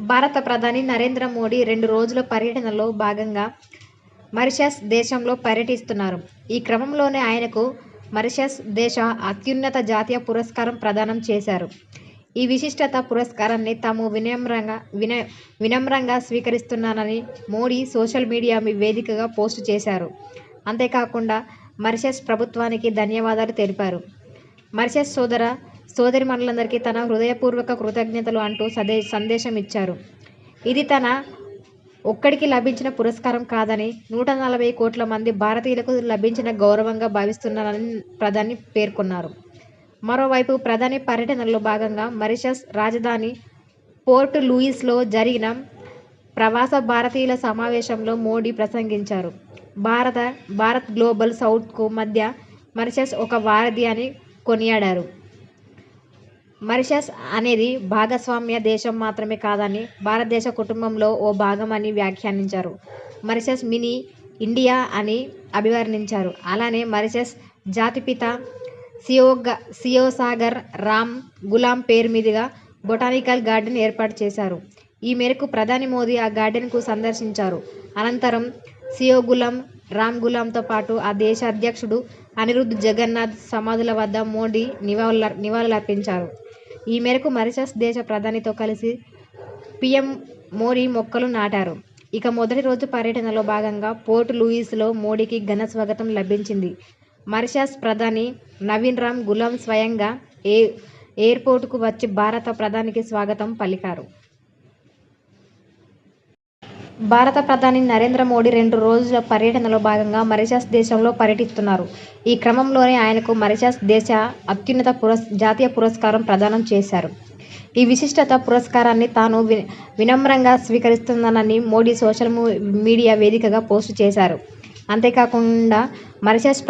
భారత ప్రధాని నరేంద్ర మోడీ రెండు రోజుల పర్యటనలో భాగంగా మరిషస్ దేశంలో పర్యటిస్తున్నారు. ఈ క్రమంలోనే ఆయనకు మరిషస్ దేశ అత్యున్నత జాతీయ పురస్కారం ప్రదానం చేశారు. ఈ విశిష్టత పురస్కారాన్ని తాము వినమ్రంగా స్వీకరిస్తున్నానని మోడీ సోషల్ మీడియా వేదికగా పోస్టు చేశారు. అంతేకాకుండా మరిషస్ ప్రభుత్వానికి ధన్యవాదాలు తెలిపారు. మరిషస్ సోదర సోదరీమణులందరికీ తన హృదయపూర్వక కృతజ్ఞతలు అంటూ సందేశం ఇచ్చారు. ఇది తన ఒక్కడికి లభించిన పురస్కారం కాదని, నూట నలభై కోట్ల మంది భారతీయులకు లభించిన గౌరవంగా భావిస్తున్నారని ప్రధాని పేర్కొన్నారు. మరోవైపు ప్రధాని పర్యటనలో భాగంగా మరిషస్ రాజధాని పోర్ట్ లూయిస్లో జరిగిన ప్రవాస భారతీయుల సమావేశంలో మోడీ ప్రసంగించారు. భారత భారత్ గ్లోబల్ సౌత్కు మధ్య మరిషస్ ఒక వారధి అని కొనియాడారు. మారిషస్ అనేది భాగస్వామ్య దేశం మాత్రమే కాదని, భారతదేశ కుటుంబంలో ఓ భాగం అని వ్యాఖ్యానించారు. మరిషస్ 'మినీ ఇండియా' అని అభివర్ణించారు. అలానే మరిషస్ జాతిపిత సియోసాగర్ రామ్ గులాం పేరు మీదుగా బొటానికల్ గార్డెన్ ఏర్పాటు చేశారు. ఈ మేరకు ప్రధాని మోదీ ఆ గార్డెన్కు సందర్శించారు. అనంతరం సియోగులం రామ్ గులాంతో పాటు ఆ దేశ అధ్యక్షుడు అనిరుద్ధ్ జగన్నాథ్ సమాధుల వద్ద మోడీ నివాళ నివాళులర్పించారు. ఈ మేరకు మారిషస్ దేశ ప్రధానితో కలిసి పీఎం మోడీ మొక్కలు నాటారు. ఇక మొదటి రోజు పర్యటనలో భాగంగా పోర్ట్ లూయిస్లో మోడీకి ఘన స్వాగతం లభించింది. మారిషస్ ప్రధాని నవీన్ రామ్ గులాం స్వయంగా ఎయిర్పోర్టుకు వచ్చి భారత ప్రధానికి స్వాగతం పలికారు. భారత ప్రధాని నరేంద్ర మోడీ రెండు రోజుల పర్యటనలో భాగంగా మరిషాస్ దేశంలో పర్యటిస్తున్నారు. ఈ క్రమంలోనే ఆయనకు మారిషస్ దేశ అత్యున్నత పురస్ జాతీయ పురస్కారం ప్రదానం చేశారు. ఈ విశిష్టత పురస్కారాన్ని తాను వినమ్రంగా స్వీకరిస్తున్నానని మోడీ సోషల్ మీడియా వేదికగా పోస్టు చేశారు. అంతేకాకుండా మరిషాస్